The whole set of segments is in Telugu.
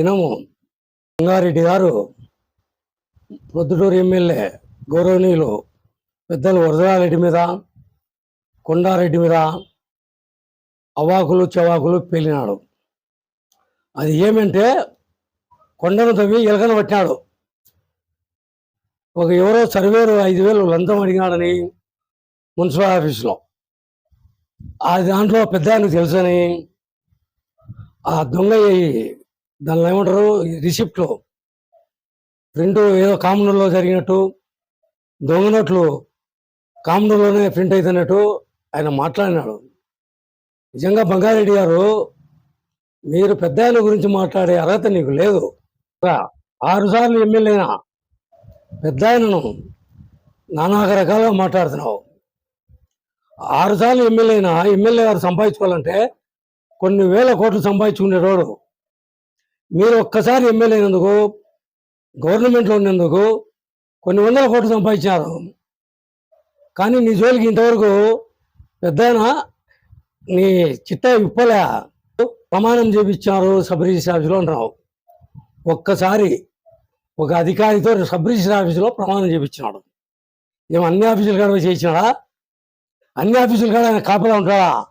దినము రంగారెడ్డి గారు ప్రొద్దుటూరు ఎమ్మెల్యే గౌరవనీయులు పెద్దలు వరదరారెడ్డి మీద కొండారెడ్డి మీద అవాకులు చవాకులు పేలినాడు. అది ఏమంటే కొండను తవ్వి ఎలకను పట్టినాడు. ఒక ఎవరో సర్వేరు ఐదు వేలు లంచం అడిగినాడని మున్సిపల్ ఆఫీసులో. ఆ దాంట్లో పెద్ద ఆయనకు తెలుసని ఆ దొంగ దానిలో ఏమంటారు రిసిప్ట్లో. ప్రింట్ ఏదో కామన్లో జరిగినట్టు దొంగ నోట్లు కామన్లోనే ప్రింట్ అవుతున్నట్టు ఆయన మాట్లాడినాడు. నిజంగా బంగారెడ్డి గారు మీరు పెద్దాయన గురించి మాట్లాడే అర్హత నీకు లేదు. ఆరుసార్లు ఎమ్మెల్యేనా? పెద్ద ఆయనను నానా రకాలుగా మాట్లాడుతున్నావు. ఆరుసార్లు ఎమ్మెల్యేనా? ఎమ్మెల్యే గారు సంపాదించుకోవాలంటే కొన్ని వేల కోట్లు సంపాదించుకునేటోడు. మీరు ఒక్కసారి ఎమ్మెల్యే అయినందుకు గవర్నమెంట్లో ఉన్నందుకు కొన్ని వందల కోట్లు సంపాదించారు. కానీ నీ జోలికి ఇంతవరకు పెద్దయినా నీ చిత్త విప్పలే. ప్రమాణం చేపించారు సబ్ రిజిస్టర్ ఆఫీసులో అంటున్నావు. ఒక్కసారి ఒక అధికారితో సబ్ రిజిస్టర్ ఆఫీసులో ప్రమాణం చేపించినాడు. ఏమో అన్ని ఆఫీసులు కాడ పోయి చేయించినాడా? అన్ని ఆఫీసులు కాడ ఆయన కాపలా ఉంటాడా?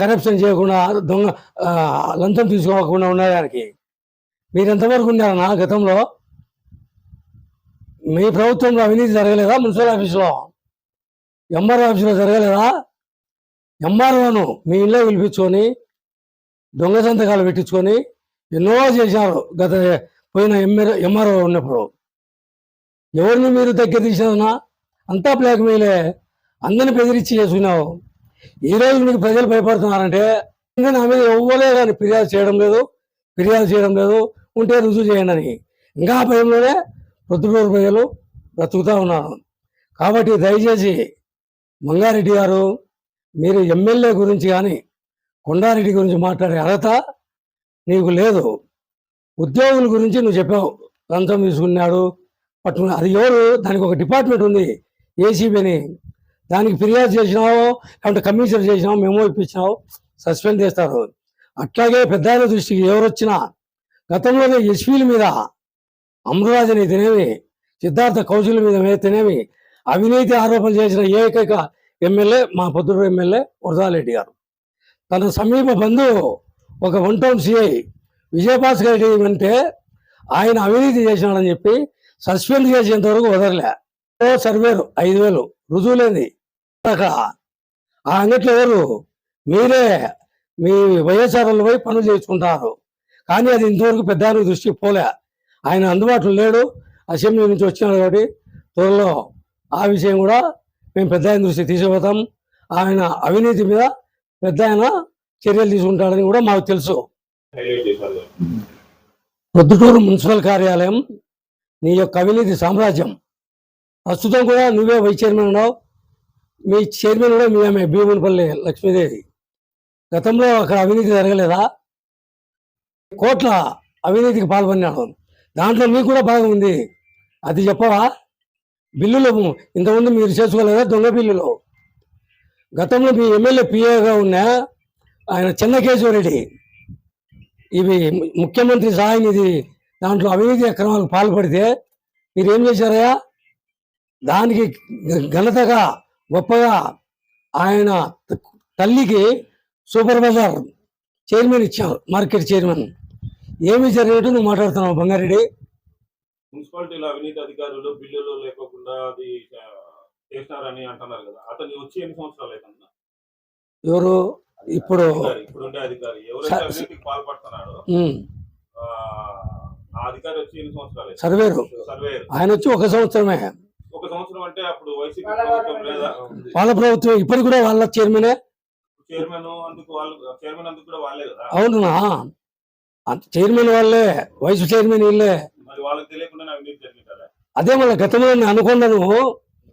కరప్షన్ చేయకుండా దొంగ లంచం తీసుకోకుండా ఉండడానికి మీరు ఎంతవరకు ఉన్నారన్నా గతంలో? మీ ప్రభుత్వంలో అవినీతి జరగలేదా మున్సిపల్ ఆఫీసులో? ఎంఆర్ఓ ఆఫీసులో జరగలేదా? ఎంఆర్ఓను మీ ఇంట్లో పిలిపించుకొని దొంగ సంతకాలు పెట్టించుకొని ఎన్నో చేశారు గత పోయిన ఎంఆర్ ఎంఆర్ఓ ఉన్నప్పుడు. ఎవరిని మీరు దగ్గర తీసినా అంతా బ్లాక్మెయిలే అందరిని బెదిరించి చేసుకున్నావు. ఈ రోజు మీకు ప్రజలు భయపడుతున్నారంటే ఇంకా నా మీద ఎవ్వలే కానీ ఫిర్యాదు చేయడం లేదు ఫిర్యాదు చేయడం లేదు. ఉంటే రుజువు చేయండి అని. ఇంకా ఆ భయంలోనే ప్రొద్దుటూరు ప్రజలు బ్రతుకుతూ ఉన్నారు. కాబట్టి దయచేసి మంగారెడ్డి గారు మీరు ఎమ్మెల్యే గురించి కానీ కొండారెడ్డి గురించి మాట్లాడే అర్హత నీకు లేదు. ఉద్యోగుల గురించి నువ్వు చెప్పావు. లంచం తీసుకున్నాడు పట్టుకున్నాడు. అది ఎవరు? దానికి ఒక డిపార్ట్మెంట్ ఉంది ఏసీబీ అని దానికి ఫిర్యాదు చేసినావు లేకుంటే కమిషన్ చేసినావు మెమో ఇప్పించినావు సస్పెండ్ చేస్తారు. అట్లాగే పెద్ద దృష్టికి ఎవరు వచ్చినా గతంలోనే ఎస్పీల మీద అమృరాజన్ తినేవి సిద్ధార్థ కౌశల్ మీద తినేవి అవినీతి ఆరోపణలు చేసిన ఏకైక ఎమ్మెల్యే మా పొద్దుడు ఎమ్మెల్యే వరదారెడ్డి గారు. తన సమీప బంధువు ఒక one town CI Vijayabhaskar Reddy అంటే ఆయన అవినీతి చేసినాడని చెప్పి సస్పెండ్ చేసేంత వరకు వదలలే. ఓ సర్వేరు ఐదు వేలు రుజువులేంది. అక్కడ ఆ అంగట్లో ఎవరు? మీరే. మీ వైఎస్ఆర్లు పోయి పనులు చేసుకుంటారు. కానీ అది ఇంతవరకు పెద్ద ఆయన దృష్టికి పోలే. ఆయన అందుబాటులో లేడు. అసెంబ్లీ నుంచి వచ్చినాడు కాబట్టి త్వరలో ఆ విషయం కూడా మేము పెద్ద ఆయన దృష్టికి తీసుకుపోతాం. ఆయన అవినీతి మీద పెద్ద ఆయన చర్యలు తీసుకుంటాడని కూడా మాకు తెలుసు. ప్రొద్దుటూరు మున్సిపల్ కార్యాలయం నీ యొక్క అవినీతి సామ్రాజ్యం. ప్రస్తుతం కూడా నువ్వే వైస్ చైర్మన్ ఉన్నావు. మీ చైర్మన్ కూడా మీ ఆమె భీమునిపల్లి లక్ష్మీదేవి. గతంలో అక్కడ అవినీతి జరగలేదా? కోట్ల అవినీతికి పాల్పడినాడు. దాంట్లో మీకు కూడా భాగం ఉంది. అది చెప్పవా? బిల్లులు ఇంతకుముందు మీరు చేసుకోలేదా దొంగ బిల్లులు? గతంలో మీ ఎమ్మెల్యే పిఏగా ఉన్న ఆయన చెన్నకేశ్వరరెడ్డి ఇవి ముఖ్యమంత్రి సహాయ నిధి దాంట్లో అవినీతి అక్రమాలకు పాల్పడితే మీరు ఏం చేశారయ్యా? దానికి ఘనతగా గొప్పగా ఆయన తల్లికి సూపర్ బజార్ చైర్మన్ ఇచ్చారు మార్కెట్ చైర్మన్. ఏమి జరిగినట్టు నువ్వు మాట్లాడుతున్నావు బంగారెడ్డి? మున్సిపాలిటీలో అవినీతి అధికారులు బిల్లులు లేకోకుండా అది చేసినారని అంటున్నారు కదా. అతను వచ్చి ఎన్ని సంవత్సరాలు అవుతుందా? ఎవరు? ఇప్పుడు ఇప్పుడుండే అధికారి. ఎవరైతే అవినీతికి పాల్పడుతున్నాడో ఆ, అధికారి వచ్చి ఎన్ని సంవత్సరాలు? సర్వేరు. సర్వేయర్ ఆయన వచ్చి ఒక సంవత్సరమే. సంవత్సరం అంటే అప్పుడు వైసీపీ ప్రభుత్వం లేదా? వాళ్ళ ప్రభుత్వం ఇప్పటికి కూడా వాళ్ళ చైర్మనే? చైర్మన్ అందుకు వాళ్ళు చైర్మన్ అందుకు కూడా వాళ్ళే కదా? అవునా? అంత చైర్మన్ వాళ్ళే వైస్ చైర్మన్ వీళ్ళే. మరి వాళ్ళకి తెలియకుండా అవినీతి జరిగింది కదా అదే మళ్ళీ గతంలో నేను అనుకున్నాను.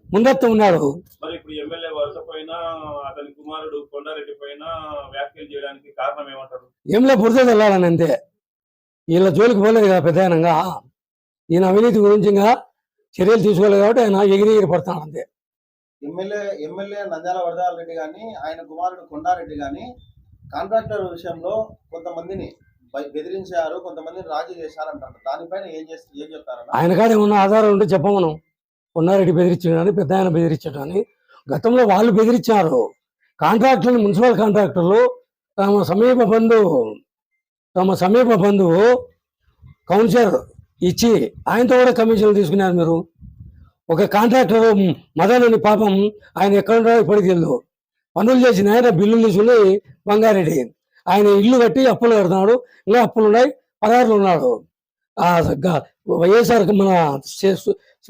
ముందత్తు ఉన్నాడు. మరి ఇప్పుడు ఎమ్మెల్యే వరుస పైన అతని కుమారుడు కొండారెడ్డి పైన వ్యాఖ్యలు చేయడానికి కారణం ఏమంటారు? బురద వెళ్ళాలని అంతే. వీళ్ళ జోలికి పోలేదు కదా పెద్దయనంగా ఈయన అవినీతి గురించి ఇంకా చర్యలు తీసుకోలేదు కాబట్టి ఆయన ఎగిరి ఎగిరి పడతాడు అంతే. ఎమ్మెల్యే ఎమ్మెల్యే నంద్యాల వరదాల రెడ్డి గాని ఆయన కుమారుడు కొండారెడ్డి గాని కాంట్రాక్టర్ విషయంలో కొంతమందిని బెదిరించారు కొంతమంది రాజీ చేశారంటారు దానిపైన ఏం చేస్తే ఏం చెప్తారన్న? ఆయన కాడ ఏమన్నా ఆధారం ఉంటే చెప్పమను కొన్నారెడ్డి బెదిరించాడని పెద్ద ఆయన బెదిరించాడని గతంలో వాళ్ళు బెదిరించారు. కాంట్రాక్టర్లు మున్సిపల్ కాంట్రాక్టర్లు తమ సమీప బంధువు తమ సమీప బంధువు కౌన్సిలర్ ఇచ్చి ఆయనతో కూడా కమిషన్లు తీసుకున్నారు మీరు. ఒక కాంట్రాక్టర్ మదన్ అని పాపం ఆయన ఎక్కడ ఉన్నాడో ఇప్పటికి తెలియదు పనులు చేసిన ఆయన బిల్లులు తీసుకుని బంగారెడ్డి. ఆయన ఇల్లు కట్టి అప్పులు కడుతున్నాడు. ఇంకా అప్పులు ఉన్నాయి. పదహారులు ఉన్నాడు. ఆ వైఎస్ఆర్ మన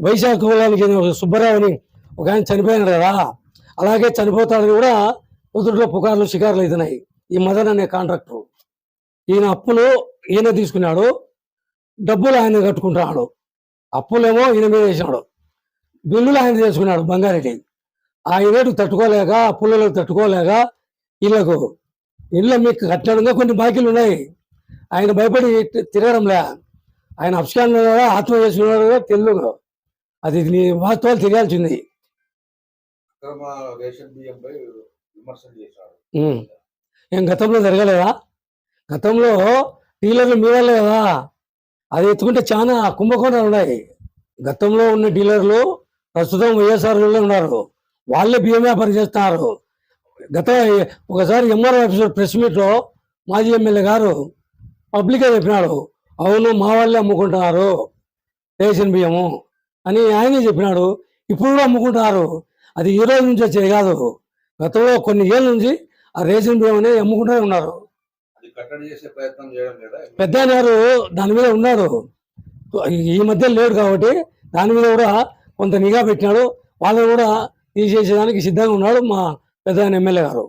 వైశాఖ కులానికి ఒక సుబ్బారావు అని ఒక ఆయన చనిపోయినాడు కదా. అలాగే చనిపోతాడని కూడా పొద్దుట్లో పుకార్లు షికార్లు అవుతున్నాయి. ఈ మదన్ అనే కాంట్రాక్టర్. ఈయన అప్పులు ఈయన తీసుకున్నాడు. డబ్బులు ఆయన కట్టుకుంటున్నాడు. అప్పులేమో ఈయన మీద వేసినాడు. బిల్లులు ఆయన చేసుకున్నాడు బంగారెడ్డి. ఆ రేటు తట్టుకోలేక అప్పులలో తట్టుకోలేక వీళ్ళకు ఇళ్ళ మీకు కట్టడంగా కొన్ని బాకీలు ఉన్నాయి. ఆయన భయపడి తిరగడంలే. ఆయన అప్స్కాన్ ఆత్మ చేసుకున్నాడు తెలుగు అది నీ వాస్తవాలు తెలియాల్సింది. ఏం గతంలో జరగలేదా? గతంలో డీలర్లు మీ వాళ్ళే కదా. అది ఎత్తుకుంటే చాలా కుంభకోణాలు ఉన్నాయి. గతంలో ఉన్న డీలర్లు ప్రస్తుతం వైఎస్ఆర్లో ఉన్నారు. వాళ్ళే బియ్యం వ్యాపారం చేస్తున్నారు గత ఒకసారి ఎంఆర్ ఆఫీసర్ ప్రెస్ మీట్లో మాజీ ఎమ్మెల్యే గారు పబ్లిక్గా చెప్పినాడు అవును మా వాళ్ళే అమ్ముకుంటున్నారు రేషన్ బియ్యము అని ఆయనే చెప్పినాడు. ఇప్పుడు కూడా అమ్ముకుంటున్నారు. అది ఈ రోజు నుంచి వచ్చేది కాదు. గతంలో కొన్ని ఏళ్ళ నుంచి ఆ రేషన్ బియ్యం అనేది అమ్ముకుంటూనే ఉన్నారు. కట్టడి చేసే ప్రయత్నం చేయడం లేదా? పెద్ద గారు దాని మీద ఉన్నాడు ఈ మధ్య లేడు కాబట్టి దాని మీద కూడా కొంత నిఘా పెట్టినాడు. వాళ్ళని కూడా తీసేసేదానికి సిద్ధంగా ఉన్నాడు మా పెద్ద ఎమ్మెల్యే గారు.